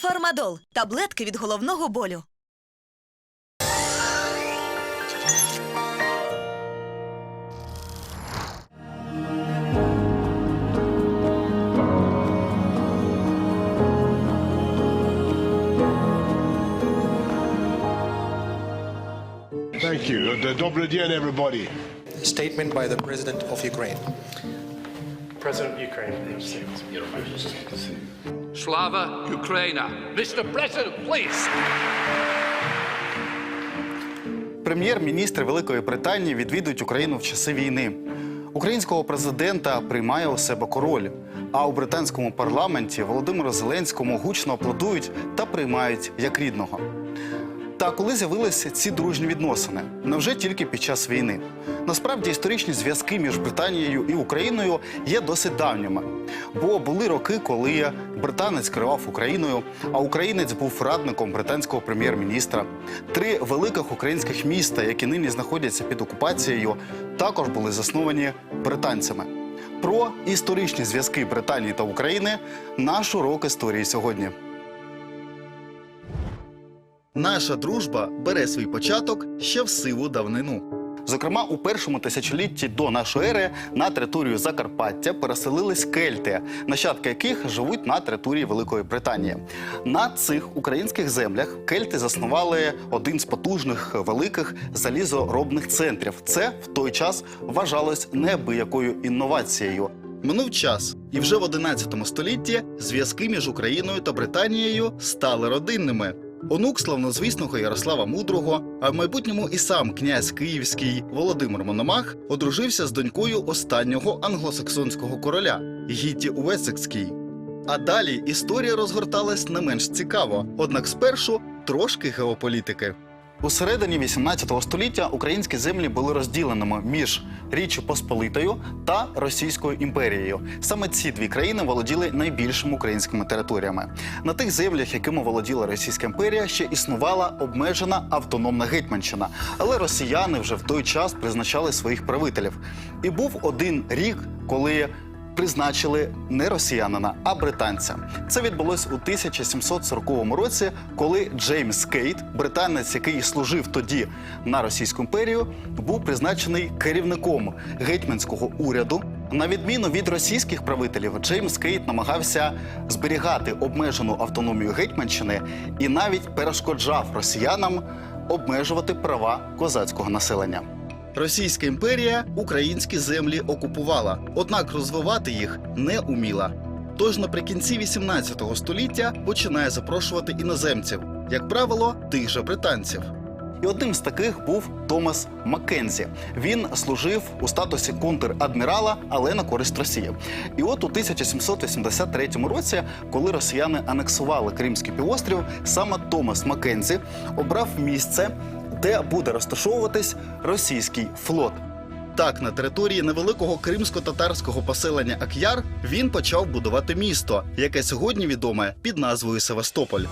Фармадол таблетки від головного болю. Thank you. Uh, Добрый день, everybody. statement by the President of Ukraine. President of Ukraine. Slava Ukraina. Mr. President, please. Прем'єр-міністр Великої Британії відвідують Україну в часи війни. Українського президента приймає у себе король. А у британському парламенті Володимиру Зеленському гучно аплодують та приймають як рідного. Та коли з'явилися ці дружні відносини? Невже тільки під час війни? Насправді історичні зв'язки між Британією і Україною є досить давніми. Бо були роки, коли британець керував Україною, а українець був радником британського прем'єр-міністра. Три великих українських міста, які нині знаходяться під окупацією, також були засновані британцями. Про історичні зв'язки Британії та України наш урок історії сьогодні. Наша дружба бере свій початок ще в сиву давнину. Зокрема, у першому тисячолітті до нашої ери на територію Закарпаття переселились кельти, нащадки яких живуть на території Великої Британії. На цих українських землях кельти заснували один з потужних великих залізоробних центрів. Це в той час вважалось неабиякою інновацією. Минув час, і вже в 11 столітті зв'язки між Україною та Британією стали родинними. Онук славнозвісного Ярослава Мудрого, а в майбутньому і сам князь Київський Володимир Мономах одружився з донькою останнього англосаксонського короля Гітті Уесекській. А далі історія розгорталась не менш цікаво, однак спершу трошки геополітики. У середині 18 століття українські землі були розділеними між Річчю Посполитою та Російською імперією. Саме ці дві країни володіли найбільшими українськими територіями. На тих землях, якими володіла Російська імперія, ще існувала обмежена автономна гетьманщина. Але росіяни вже в той час призначали своїх правителів. І був один рік, коли призначили не росіянина, а британця. Це відбулось у 1740 році, коли Джеймс Кейт, британець, який служив тоді на Російську імперію, був призначений керівником гетьманського уряду. На відміну від російських правителів, Джеймс Кейт намагався зберігати обмежену автономію Гетьманщини і навіть перешкоджав росіянам обмежувати права козацького населення. Російська імперія українські землі окупувала, однак розвивати їх не уміла. Тож наприкінці 18 століття починає запрошувати іноземців, як правило, тих же британців. І одним з таких був Томас Маккензі. Він служив у статусі контр-адмірала, але на користь Росії. І от у 1783 році, коли росіяни анексували Кримський півострів, саме Томас Маккензі обрав місце, де буде розташовуватись російський флот. Так, на території невеликого кримсько-татарського поселення Ак'яр він почав будувати місто, яке сьогодні відоме під назвою Севастополь.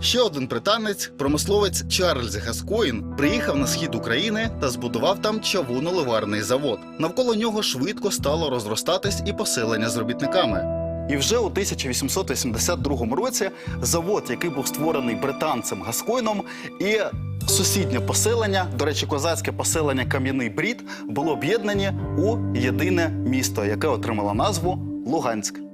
Ще один британець, промисловець Чарльз Гаскоїн, приїхав на схід України та збудував там чавуно-ливарний завод. Навколо нього швидко стало розростатись і поселення з робітниками. І вже у 1882 році завод, який був створений британцем Гаскойном, і сусіднє поселення, до речі, козацьке поселення Кам'яний Брід, було об'єднані у єдине місто, яке отримало назву Луганськ.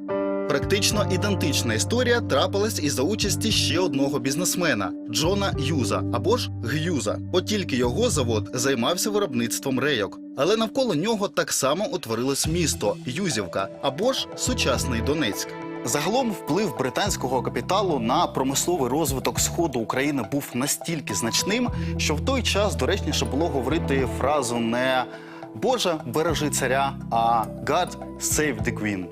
Практично ідентична історія трапилась і за участі ще одного бізнесмена Джона Юза або ж Г'юза. От тільки його завод займався виробництвом рейок. Але навколо нього так само утворилось місто Юзівка або ж сучасний Донецьк. Загалом вплив британського капіталу на промисловий розвиток сходу України був настільки значним, що в той час доречніше було говорити фразу не Боже, бережи царя, а God save the Queen.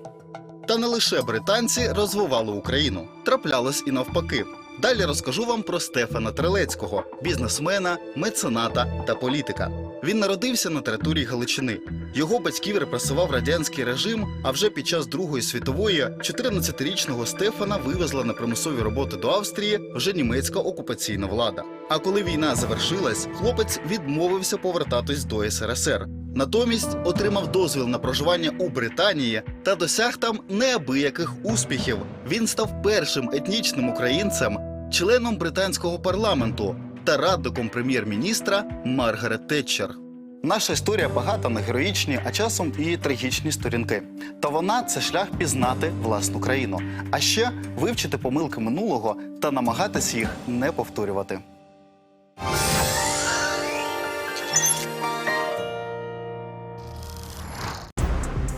Та не лише британці розвивали Україну, траплялось і навпаки. Далі розкажу вам про Стефана Трелецького, бізнесмена, мецената та політика. Він народився на території Галичини. Його батьків репресував радянський режим. А вже під час Другої світової 14-річного Стефана вивезла на примусові роботи до Австрії вже німецька окупаційна влада. А коли війна завершилась, хлопець відмовився повертатись до СРСР. Натомість отримав дозвіл на проживання у Британії та досяг там неабияких успіхів. Він став першим етнічним українцем, членом британського парламенту та радником прем'єр-міністра Маргарет Тетчер. Наша історія багата на героїчні, а часом і трагічні сторінки. Та вона це шлях пізнати власну країну, а ще вивчити помилки минулого та намагатись їх не повторювати.